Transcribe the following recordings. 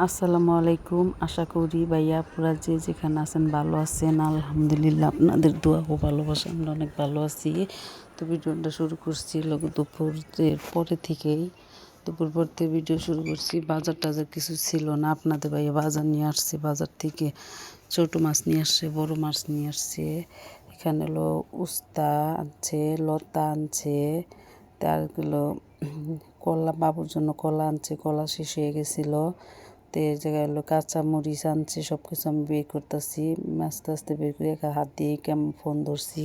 আসসালামু আলাইকুম। আশা করি ভাইয়া পুরা যে যেখানে আছেন ভালো আছেন। আলহামদুলিল্লাহ আপনাদের দোয়া ও ভালোবাসা, আমরা অনেক ভালো আছি। তো ভিডিওটা শুরু করছি লোক দুপুরের পরে থেকেই। দুপুর পর থেকে ভিডিও শুরু করছি। বাজার টাজার কিছু ছিল না। আপনাদের ভাইয়া বাজার নিয়ে আসছে, বাজার থেকে ছোটো মাছ নিয়ে আসছে, বড় মাছ নিয়ে আসছে। এখানে হলো উস্তা আনছে, লতা আনছে তারগুলো কলা, বাবুর জন্য কলা আনছে, কলা শেষ হয়ে গেছিল। তো জায়গায় হলো কাঁচা মরিচ আনছে সব কিছু আমি বের করতেছি। আস্তে আস্তে বের করে হাত দিয়ে কেমন ফোন ধরছি।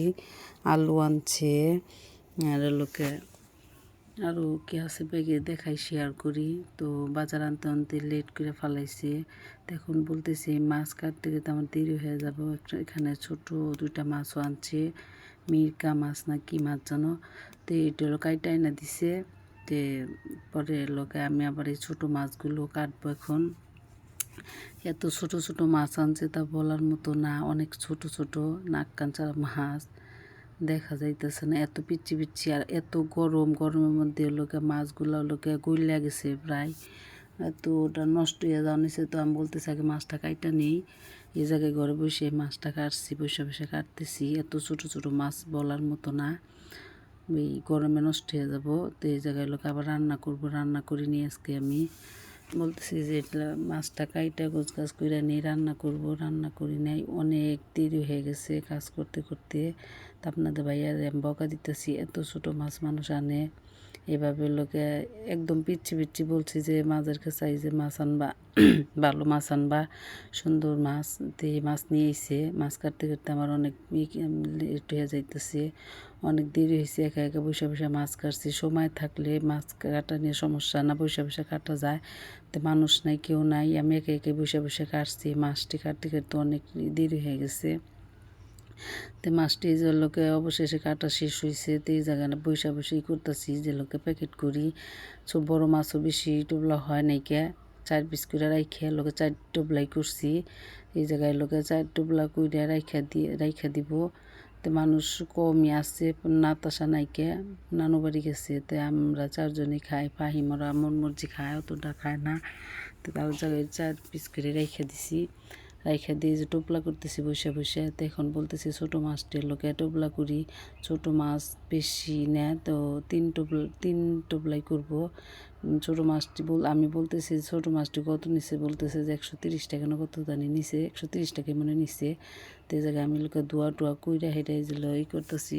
আলু আনছে, আর লোকে আরও কি আছে ব্যাগে দেখাই শেয়ার করি। তো বাজার আনতে আনতে লেট করে ফালাইছে। তখন বলতেছি মাছ কাটতে গেতে আমার দেরি হয়ে যাব। এখানে ছোট দুইটা মাছও আনছে। মিরকা মাছ না কি মাছ জানো? তো এটা হলো কাইটাই না দিছে। তে পরে লোকে আমি আবার এই ছোটো মাছগুলো কাটবো এখন। এত ছোট ছোট মাছ আনছে তা বলার মতো না, অনেক ছোট ছোট নাক কাঞ্চার মাছ। দেখা যাইতেছে না, এত পিচ্ছি পিচ্ছি আর এত গরম, গরমের মধ্যে লোকে মাছগুলো লোকে গইলা গেছে প্রায়। এত ওটা নষ্ট হয়ে যাওয়া নিছে তো আমি বলতেছি আগে মাছটা কাইটা নেই। এই জায়গায় ঘরে বসে মাছটা কাটছি, বসে বসে কাটতেছি। এত ছোট ছোট মাছ বলার মতো না। এই গরমে নষ্ট হয়ে যাব, তো এই জায়গায় লোক আবার রান্না করব, রান্না করে নিয়ে আজকে আমি বলতেছি যে এটা মাছটা কাইটা গোছ গাছ করে নিয়ে রান্না করব, রান্না করি নাই। অনেক দেরি হয়ে গেছে কাজ করতে করতে। তা আপনাদের ভাইয়া বকা দিতেছি, এত ছোট মাছ মানুষ আনে। এভাবে লোকে একদম পিচ্ছি পিচ্ছি বলছি যে মাছের কাছে যে মাছ আনবা, ভালো মাছ আনবা, সুন্দর মাছ এই মাছ নিয়ে এসে মাছ কাটতে কাটতে আমার অনেক লেট হয়ে যাইতেছে। অনেক দেরি হয়েছে একা একা বসে বসে মাছ কাটছি। সময় থাকলে মাছ কাটা নিয়ে সমস্যা না, বসে বসে কাটা যায়। তো মানুষ নাই, কেউ নাই। আমি একে একে বসে বসে কাটছি। মাছটি কাটতে কাটতে অনেক দেরি হয়ে গেছে। তো মাছটি যে লোকে অবশেষে কাটা শেষ হয়েছে তো এই জায়গাটা বৈশা বসেই করতেছি যে লোকে প্যাকেট করি। সব বড় মাছও বেশি টুবলা হয় নাই কে। চার পিস করে রাইখে লোকে চার টুবলাই করছি। এই জায়গায় লোকে চার টুবলা করে রাইখা দিয়ে রাইখা দিব। তো মানুষ কমই আসছে নাতাশা নাইকে, নানু বাড়ি গেছে, তো আমরা চারজনই খাই ফাহিমরা মন মর্জি খায়, অতটা খায় না। তো তার জায়গায় চার পিস করে রেখে দিছি। রাইখা দিয়ে যে টোপলা করতেছি বসে বসে, তো এখন বলতেছি ছোটো মাছটির লোকে টোপলা করি। ছোটো মাছ বেশি নেয়, তো তিন টোপলা, তিন টোপলাই করব। ছোটো মাছটি বল, আমি বলতেছি ছোটো মাছটি কত নিছে? বলতেছে যে একশো তিরিশ টাকা না কত জানি নিছে। একশো তিরিশ টাকা মনে নিছে। তো জায়গায় আমি লোকে দোয়া টোয়া কইরা হেঁটে যে ই করতেছি।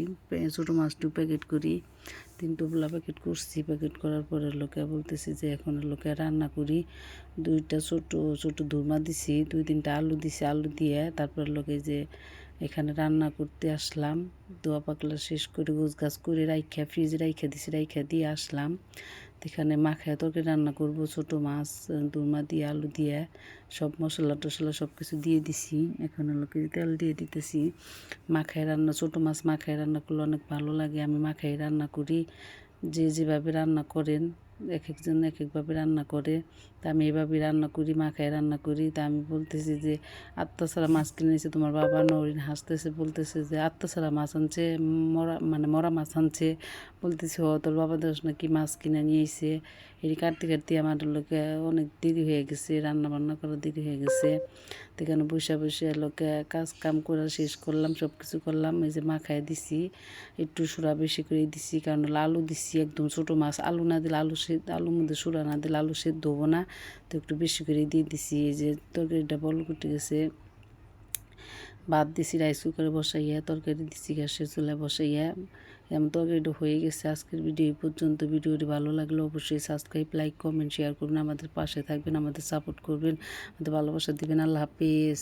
ছোটো মাছটি প্যাকেট করি। তিন টোপলা প্যাকেট করছি। প্যাকেট করার পরে লোকে বলতেছি যে এখন লোকে রান্না করি। দুইটা ছোট ছোট ধুমা দিছি। দুই তিনটা আলু দিছি। আলু দিয়ে তারপর লোকে যে এখানে রান্না করতে আসলাম। দোয়া পাকলা শেষ করে গোছ গাছ করে রাইখা ফ্রিজ রাইখা দিছি। রাইখা দিয়ে আসলাম। এখানে মাখায় তরকারি রান্না করব, ছোট মাছ, দুর্মা দিয়ে, আলু দিয়ে, সব মশলা টশলা সব কিছু দিয়ে দিছি। এখন লোকের তেল দিয়ে দিতেছি। মাখায় রান্না, ছোট মাছ মাখায় রান্না করলে অনেক ভালো লাগে। আমি মাখায় রান্না করি। যে যেভাবে রান্না করেন এক একজন এক একভাবে রান্না করে। তা আমি এভাবে রান্না করি মাখায় রান্না করি। তা আমি বলতেছি যে, আত্মা ছাড়া মাছ কিনে নিয়েছে তোমার বাবা? নরিন হাসতেছে, বলতেছে যে, আত্মা ছাড়া মাছ আনছে, মরা মানে মরা মাছ আনছে। বলতেছে ও তোর বাবা দোষ নাকি মাছ কিনে নিয়েছে এটি কাটতে কাটতে আমার লোকে অনেক দেরি হয়ে গেছে রান্না বান্না করা দেরি হয়ে গেছে। সেখানে বসে বসে লোকে কাজ কাম করা শেষ করলাম সব কিছু করলাম, এই যে মাখায় দিছি, একটু সুরা বেশি করে দিছি, কারণ আলু দিছি, একদম ছোটো মাছ, আলু না দিলে আলু সে, আলুর মধ্যে সুরা না দিলে আলু সেদ্ধ হব না। তো একটু বেশি করে দিয়ে দিছি, এই যে তরকারিটা বল কুটে গেছে। ভাত দিছি, রাইস কুকারে বসাইয়া, তরকারি দিছি, গ্যাসের চুলায় বসাইয়া। এমন তরকারিটা হয়ে গেছে আজকের ভিডিও এই পর্যন্ত। ভিডিওটি ভালো লাগলে অবশ্যই সাবস্ক্রাইব লাইক কমেন্ট শেয়ার করবেন। আমাদের পাশে থাকবেন, আমাদের সাপোর্ট করবেন। আমাদের ভালোবাসা দেবেন। আল্লাহ হাফিজ।